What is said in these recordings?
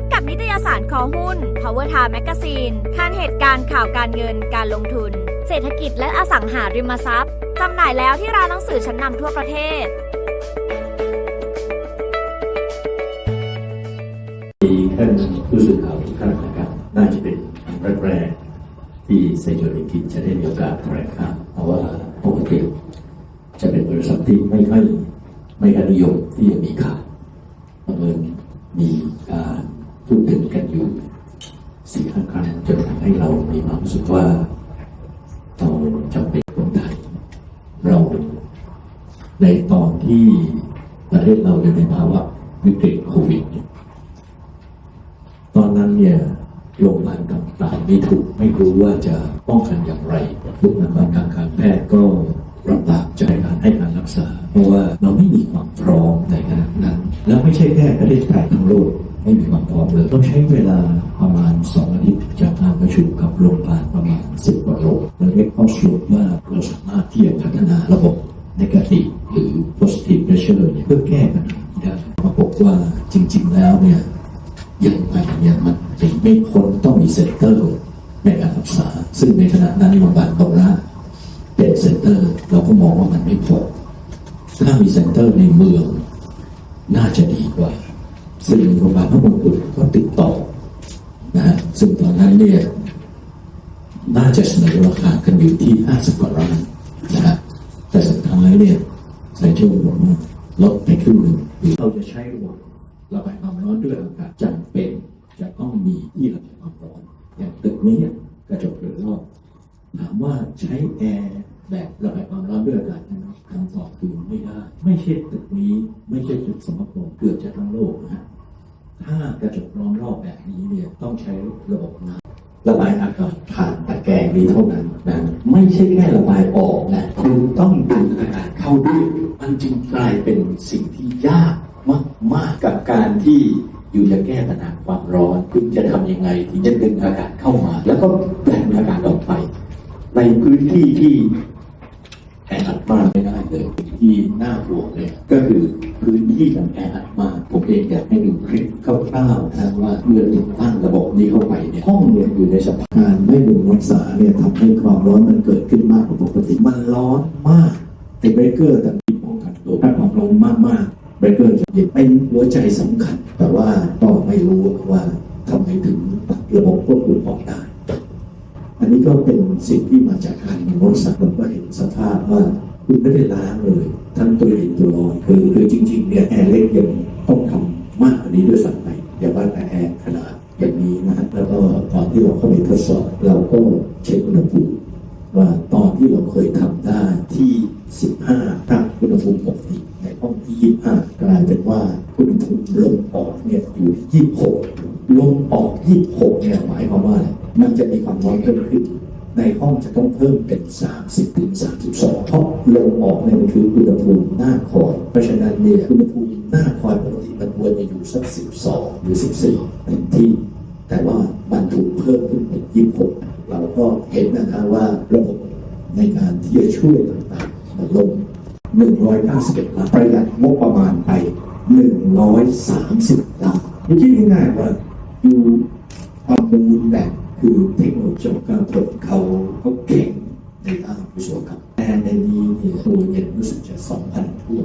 บกับนิตยสารคอหุ้น Power Time Magazine ทันเหตุการณ์ข่าวการเงินการลงทุน เศรษฐกิจและอสังหาริมทรัพย์จำหน่ายแล้วที่ร้านหนังสือชั้นนำทั่วประเทศ มีท่านผู้สื่อข่าวทุกท่านนะครับ น่าจะเป็นครั้งแรกๆที่เซโยริกิจจะได้มีโอกาสแถลงข่าวเพราะว่าปกติจะเป็นบริษัทที่ไม่ค่อยไม่ค่อยนิยมที่จะมีข่าวบังเอิญ พูดถึงกันอยู่สี่ห้าครั้งจนทำให้เรามีความรู้สึกว่าเราจำเป็นคนไทยเรา ในตอนที่ประเทศเราอยู่ในภาวะวิกฤตโควิดตอนนั้นเนี่ยโรงพยาบาลต่างๆไม่ถูกไม่รู้ว่าจะป้องกันอย่างไรบุคลากรทางการแพทย์ก็ลำบากใจการให้การรักษา เพราะว่าเราไม่มีความพร้อมในขณะนั้น แล้วไม่ใช่แค่ประเทศไทยทั้งโลก ไม่มีความพร้อมเลยต้องใช้เวลาประมาณสองอาทิตย์จากการประชุมกับโรงพยาบาลประมาณสิบกว่าโรงเราได้ข้อสรุปว่าเราสามารถที่จะพัฒนาระบบ negative หรือ positive pressure เนี่ยเพื่อแก้ปัญหานี้ได้มาพบว่าจริง ๆ แล้วเนี่ยยังไงเนี่ยมันหนีไม่พ้นต้องมีเซ็นเตอร์ในการรักษา ซึ่งในขณะนั้นโรงพยาบาลบางราเป็นเซ็นเตอร์เราก็มองว่ามันไม่พอถ้ามีเซ็นเตอร์ในเมือง น่าจะดีกว่า ซึ่งโรงพยาบาลพระมงกุฎก็ติดต่อนะฮะซึ่งตอนนั้นเนี่ยน่าจะเสนอราคากันอยู่ที่ 50 กว่าล้านนะฮะแต่สุดท้ายเนี่ยใส่เชื่อผมว่าลดไปครึ่งหนึ่งเราจะใช้ระบบระบายความร้อนด้วยอากาศจำเป็นจะต้องมีที่ระบายความร้อน อย่างตึกนี้กระจกเรือรอบถามว่าใช้แอร์ แบบระบายความร้อนด้วยอากาศนั้นคำตอบคือไม่ได้ ไม่ใช่ตึกนี้ ไม่ใช่ตึกสมรภูมิเกือบจะทั้งโลกนะถ้ากระจกล้อมรอบแบบนี้เนี่ยต้องใช้ระบบน้ำระบายอากาศผ่านตะแกรงนี้เท่านั้นนะไม่ใช่แค่ระบายออกนะคุณต้องดึงอากาศเข้าด้วยมันจึงกลายเป็นสิ่งที่ยากมากมากกับการที่อยู่จะแก้ปัญหาความร้อนคุณจะทำยังไงถึงจะดึงอากาศเข้ามา แล้วก็แบ่งอากาศออกไป ในพื้นที่ที่ แออัดมากไม่ได้เลยที่น่าห่วงเลยก็คือพื้นที่มันแออัดมากผมเองอยากให้ดูคลิปคร่าวๆนะว่าเมื่อติดตั้งระบบนี้เข้าไปเนี่ยห้องเนี่ยอยู่ในสภาพการไม่ดึงรักษาเนี่ยทำให้ความร้อนมันเกิดขึ้นมากกว่าปกติมันร้อนมากไอ้เบรกเกอร์ต่ที่ป้องกันตัวถ้าความร้อนมากๆเบรกเกอร์จะเป็นหัวใจสำคัญ แต่ว่าก็ไม่รู้ว่าทำไมถึงตัดระบบควบคุมออกได้อันนี้ก็เป็นสิ่งที่มาจากการรถสักเราก็เห็นสภาพว่า คุณไม่ได้ล้างเลยทั้งตัวเองตัวร้อนคือคือจริงๆเนี่ยแอร์เล็กยังต้องทำมากกว่านี้ด้วยซ้ำไปอย่าว่าแต่แอร์ขนาดอย่างนี้นะฮะแล้วก็ตอนที่เราเข้าไปทดสอบ เราก็เช็คอุณหภูมิว่าตอนที่เราเคยทำได้ที่ 15ถ้าอุณหภูมิปกติในห้องที่ 25 กลายเป็นว่าอุณหภูมิลมออกเนี่ยอยู่ที่ 26 ลมออก 26 เนี่ยหมายความว่าอะไรมันจะมีความร้อนเพิ่มขึ้น ในห้องจะต้องเพิ่มเป็น 30ถึง32 เพราะลมออกเนี่ยมันคืออุณหภูมิหน้าคอย เพราะฉะนั้นเนี่ยอุณหภูมิหน้าคอยปกติมันควรจะอยู่สัก 12 หรือ 14เป็นที่ แต่ว่ามันถูกเพิ่มขึ้นเป็น 26 เราก็เห็นนะคะว่าระบบในการที่จะช่วยต่างๆมันลง191ล้านประหยัดงบประมาณไป 130ล้านไม่คิดง่ายๆว่าอยู่ประมูลแบบ คือเทคโนโลยีการผลเขาเขาเก่งในด้านวิศวกรรมแต่ในนี้เนี่ยตัวเย็นรู้สึกจะ2,000ทั่ว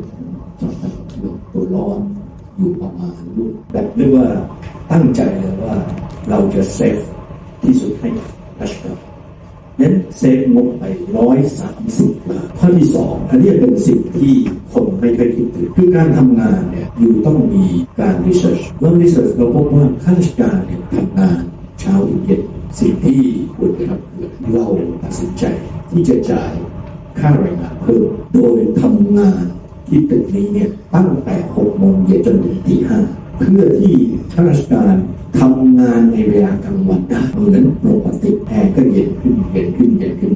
2,000ทั่วตัวร้อนอยู่ประมาณรุ่นแบบเรียกว่าตั้งใจเลยว่าเราจะเซฟที่สุดให้ราชการนั้นเซฟงบไปร้อยสามสิบล้านข้อที่สองอันนี้เป็นสิ่งที่คนไม่เคยคิดถึงคือการทำงานเนี่ยอยู่ต้องมีการรีเสิร์ชเมื่อรีเสิร์ชเราพบว่าข้าราชการเนี่ยทำงาน เช้าถึงเย็นสิ่งที่ควรจะทำคือเราตัดสินใจที่จะจ่ายค่าแรงงานเพิ่มโดยทำงานที่ตึกนี้เนี่ยตั้งแต่หกโมงเย็นจนถึงตีห้าเพื่อที่ข้าราชการทำงานในเวลากลางวันได้เหมือนปกติแอร์ก็เย็นขึ้นเย็นขึ้นเย็นขึ้น